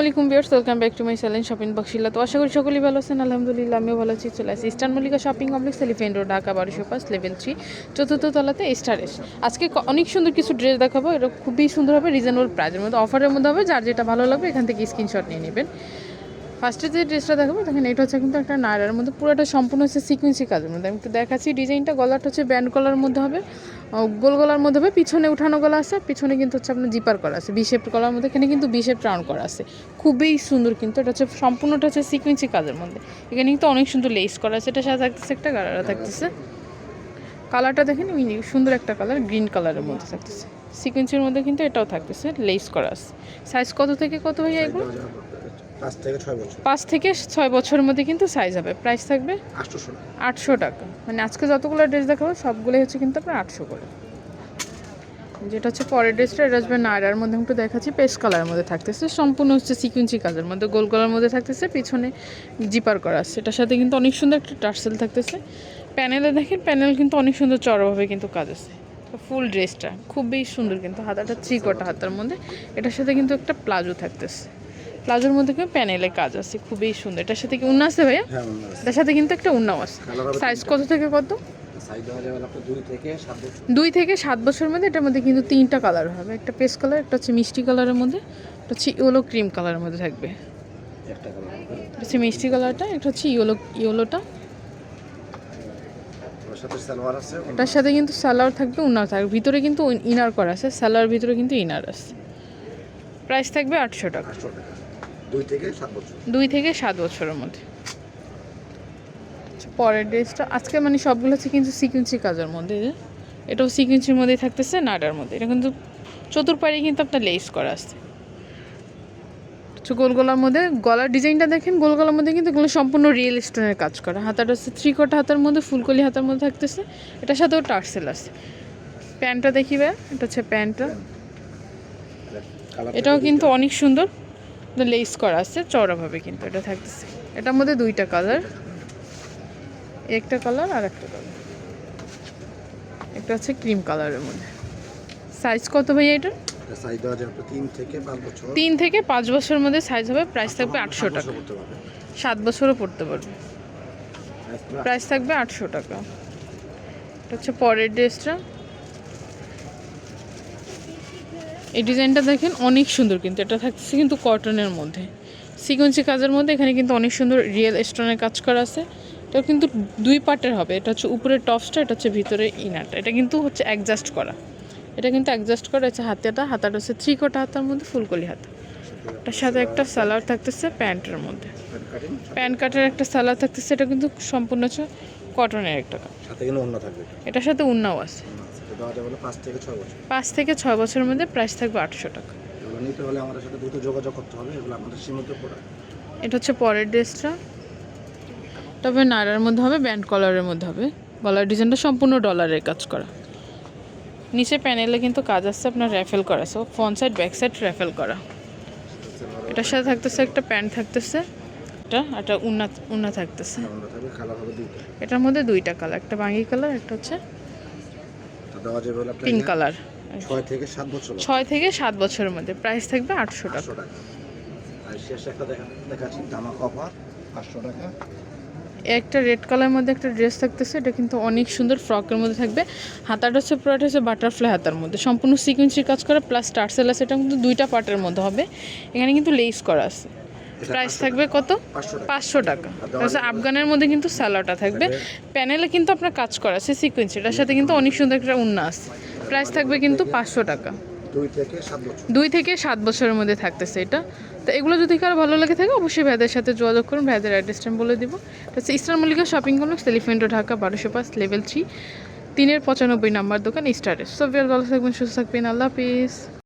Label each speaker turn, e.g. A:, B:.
A: আলাইকুম বিয়ার্স welcome back to my challenge shopping বক্সিলা তো আশা করি সকলেই ভালো আছেন, আলহামদুলিল্লাহ আমিও ভালো আছি, চলে আসি Eastern Mallika shopping complex Elephant road Dhaka বারোশো পাঁচ লেভেল থ্রি চতুর্থ তলাতে স্টারেস আজকে ক- অনেক সুন্দর কিছু ড্রেস দেখাবো, এটা খুবই সুন্দর হবে রিজনেবল প্রাইজের মধ্যে অফারের মধ্যে হবে, যার যেটা ভালো লাগবে এখান থেকে স্ক্রিনশট নিয়ে নেবেন। ফার্স্টে যে ড্রেসটা দেখাবো, দেখেন এটা হচ্ছে কিন্তু একটা নায়রার মধ্যে পুরোটা সম্পূর্ণ হচ্ছে সিকুয়েন্সি কাজের মধ্যে। আমি একটু দেখাচ্ছি ডিজাইনটা গলাটা হচ্ছে ব্যান্ড কলার মধ্যে হবে। গোল গলার মধ্যে হবে, পিছনে উঠানো গলা আছে, পিছনে কিন্তু হচ্ছে আপনার জিপার করা আছে। বিশেপ গলার মধ্যে এখানে কিন্তু বিশেপ রাউন্ড করা আছে। খুবই সুন্দর কিন্তু, এটা হচ্ছে সম্পূর্ণটা হচ্ছে সিকুয়েন্সি কাজের মধ্যে। এখানে কিন্তু অনেক সুন্দর লেস করা আছে, এটা সাথে থাকতেছে, একটা গাড়ারা থাকতেছে। কালারটা দেখেন সুন্দর একটা কালার গ্রিন কালারের মধ্যে থাকতেছে। সিকুয়েন্সের মধ্যে কিন্তু এটাও থাকতেছে লেস করা আছে। সাইজ কত থেকে কত ভাইয়া এগুলো?
B: পাঁচ থেকে ছয় বছর।
A: পাঁচ থেকে ছয় বছরের মধ্যে কিন্তু সাইজ হবে। প্রাইস থাকবে
B: আটশোশো
A: আটশো টাকা। মানে আজকে যতগুলো ড্রেস দেখাবো সবগুলোই হচ্ছে কিন্তু আপনার আটশো করে। যেটা হচ্ছে পরের ড্রেসটা এটা আসবে নায়রার মধ্যে। একটু দেখাচ্ছি পেস্ট কালারের মধ্যে থাকতেছে। সম্পূর্ণ হচ্ছে সিকুয়েন্সি কাজের মধ্যে। গোল গলার মধ্যে থাকতেছে পিছনে জিপার করা আছে। এটার সাথে কিন্তু অনেক সুন্দর একটা টার্সেল থাকতেছে। প্যানেলে দেখেন প্যানেল কিন্তু অনেক সুন্দর চড়াভাবে কিন্তু কাজ আছে। ফুল ড্রেসটা খুবই সুন্দর কিন্তু হাতাটা থ্রি কটা হাতার মধ্যে। এটার সাথে কিন্তু একটা প্লাজো থাকতেছে। প্লাজোর মধ্যে কিন্তু প্যানেলে কাজ আছে খুবই সুন্দর। এটার সাথে কি উন্না আছে ভাইয়া?
B: হ্যাঁ
A: এটার সাথে কিন্তু একটা উন্নাও আছে। সাইজ কত থেকে কত?
B: দুই থেকে সাত
A: বছরের মধ্যে এটার মধ্যে কিন্তু তিনটা কালার হবে। একটা পেস্ট কালার একটা হচ্ছে মিষ্টি কালারের মধ্যে একটা হচ্ছে ইয়েলো ক্রিম কালারের মধ্যে থাকবে।
B: একটা কালার হবে।
A: হচ্ছে মিষ্টি কালারটা একটা হচ্ছে ইয়েলো ইয়েলোটা। এটার সাথে কিন্তু সালোয়ার থাকবে উনার থাকবে। ভিতরে কিন্তু ইনার করা আছে সালোয়ার ভিতরে কিন্তু ইনার আছে। প্রাইস থাকবে আটশো টাকা।
B: দুই থেকে সাত বছর।
A: দুই থেকে সাত বছরের মধ্যে। পরের ড্রেসটা আজকে মানে সবগুলো হচ্ছে কিন্তু সিকুয়েন্সি কাজের মধ্যে এটাও সিকুয়েন্সির মধ্যেই থাকতেছে নাডার মধ্যে। এটা কিন্তু চতুর্পাড়ে কিন্তু আপনার লেস করা আসছে হচ্ছে গোল গলার মধ্যে গলার ডিজাইনটা দেখেন গোল গলার মধ্যে কিন্তু এগুলো সম্পূর্ণ রিয়েল স্টোনের কাজ করা। হাতাটা হচ্ছে থ্রি কটা হাতার মধ্যে ফুলকলি হাতার মধ্যে থাকতেছে। এটার সাথেও টার্সেল আছে। প্যান্টটা দেখিবে এটা হচ্ছে প্যান্টটা। এটাও কিন্তু অনেক সুন্দর। লেস করা আছে চওড়াভাবে কিন্তু এটা থাকতেছে। এটার মধ্যে দুইটা কালার একটা কালার আর একটা কালার একটা হচ্ছে ক্রিম কালারের মধ্যে। সাইজ কত ভাইয়া এটা
B: তিন থেকে পাঁচ বছর।
A: তিন থেকে পাঁচ বছরের মধ্যে সাইজ হবে প্রাইস থাকবে আটশো
B: সাত
A: টাকা। সাত বছরও পড়তে পারবে। প্রাইস থাকবে আটশো টাকা। এটা হচ্ছে পরের ড্রেসটা এই ডিজাইনটা দেখেন অনেক সুন্দর কিন্তু এটা থাকছে কিন্তু কটনের মধ্যে। সিকোয়েন্সি কাজের মধ্যে এখানে কিন্তু অনেক সুন্দর রিয়েল স্টোনের কাজ করা আছে। এটা কিন্তু দুই পার্টের হবে এটা হচ্ছে উপরের টপসটা এটা হচ্ছে ভিতরে ইনারটা এটা কিন্তু হচ্ছে অ্যাডজাস্ট করা। এটা কিন্তু অ্যাডজাস্ট করা আছে হাতাটা হাতাটা হচ্ছে থ্রি কোটা হাতার মধ্যে ফুলকলি হাতা। এটার সাথে একটা সালোয়ার থাকতেছে প্যান্টের মধ্যে।
B: প্যান্ট কাটিং
A: কাটের একটা সালোয়ার থাকতেছে এটা কিন্তু সম্পূর্ণ হচ্ছে কটনের একটা কাপড়
B: অন্য
A: এটার সাথে উন্নাও আছে।
B: দেওয়া যাবে পাঁচ থেকে ছয় বছর।
A: পাঁচ থেকে ছয় বছরের মধ্যে প্রাইস থাকবে আটশো টাকা।
B: এগুলো নিতে হলে আমাদের সাথে দ্রুত যোগাযোগ করতে হবে এগুলো আমাদের সীমিত প্রোডাক্ট
A: এটা হচ্ছে পরের ড্রেসটা। তবে নাড়ার মধ্যে হবে ব্যান্ড কলারের মধ্যে হবে। গলার ডিজাইনটা সম্পূর্ণ ডলারের কাজ করা। নিচে প্যানেলে কিন্তু কাজ আসছে আপনার র্যাফেল করা so front side back side ruffle করা। এটার সাথে থাকতেছে একটা প্যান্ট থাকতেছে এটা একটা উন্না উন্না থাকতেছে। এটার মধ্যে দুইটা কালার একটা বাঙ্গি কালার একটা হচ্ছে
B: দেওয়া যাবে হলো
A: পিঙ্ক কালার
B: ছয় থেকে সাত বছর
A: ছয় থেকে সাত বছরের মধ্যে। প্রাইস থাকবে আটশো টাকা।
B: আর শেষে একটা দেখা দেখাচ্ছি জামা কভার পাঁচশো টাকা।
A: একটা রেড কালারের মধ্যে একটা ড্রেস থাকতেছে এটা কিন্তু অনেক সুন্দর ফ্রকের মধ্যে থাকবে। হাতাটা হচ্ছে পুরোটা হচ্ছে বাটারফ্লাই হাতার মধ্যে। সম্পূর্ণ সিকুয়েন্সির কাজ করা প্লাস টার্সেল আছে এটা কিন্তু দুইটা পার্টের মধ্যে হবে। এখানে কিন্তু লেস করা আছে। প্রাইস থাকবে কত?
B: পাঁচশো টাকা।
A: তারপর আফগানের মধ্যে কিন্তু স্যালাডটা থাকবে। প্যানেলে কিন্তু আপনার কাজ করা আছে সিকুয়েন্সি এটার সাথে কিন্তু অনেক সুন্দর একটা উন্না আছে। প্রাইস থাকবে কিন্তু পাঁচশো টাকা।
B: দুই থেকে সাত
A: বছরের মধ্যে থাকতেছে এটা। তো এগুলো যদি কারও ভালো লাগে থাকে অবশ্যই ভাইদের সাথে যোগাযোগ করুন। ভাইদের অ্যাড্রেসটা আমি বলে দিব। এটা হচ্ছে ইস্টার মল্লিকা শপিং কমপ্লেক্স এলিফেন্টো ঢাকা বারোশো পাঁচ লেভেল থ্রি তিনের পঁচানব্বই নাম্বার দোকান স্টারে সো ভালো থাকবেন সুস্থ থাকবেন। আল্লাহ হাফিজ।